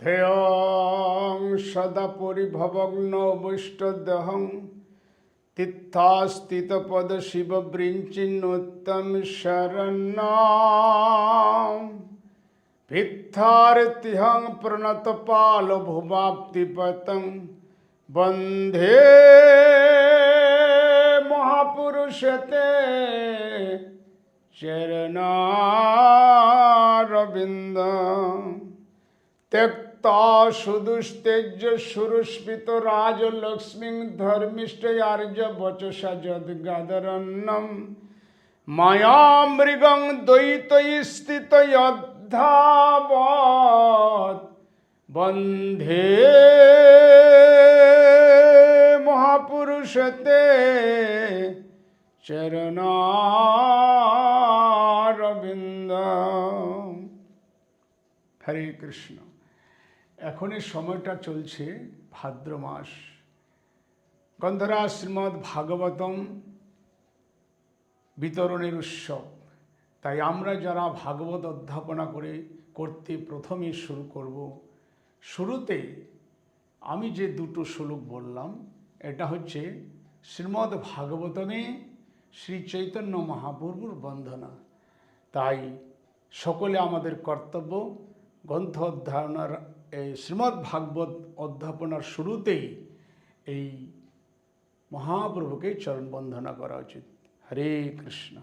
ধ্যেয়ং সদা পরিভবগ্ন অবৈষ্ট দেহ তীর্থাস্তিত পদ শিব বৃঞ্চিন্নোত্তম শরণ ভিত্থারতিহং প্রণতপাল ভুমাপ্তিপতং বন্ধে মহাপুরুষতে চরণ চরণারবিন্দ। ত্যক্তা সুদুস্তেজ সুরস্মিত রাজলক্ষ্মী ধর্মিষ্ঠ আর্য বচসা যদ মায়া মৃগং দ্বৈত বন্ধে মহাপুরুষতে চরণারবিন্দ। হরে কৃষ্ণ। এখন এই সময়টা চলছে ভাদ্র মাস। গন্ধরা শ্রীমদ ভাগবতম বিতরণের উৎসব। তাই আমরা যারা ভাগবত অধ্যাপনা করে করতে প্রথমে শুরু করব, শুরুতে আমি যে দুটো শ্লোক বললাম, এটা হচ্ছে শ্রীমদ্ ভাগবতমে শ্রী চৈতন্য মহাপ্রভুর বন্ধনা তাই সকলে আমাদের কর্তব্য, গ্রন্থ অধ্যয়নার শ্রীমদ্ ভাগবত অধ্যাপনার শুরুতেই এই মহাপ্রভুকে চরণ বন্দনা করা উচিত। হরে কৃষ্ণ।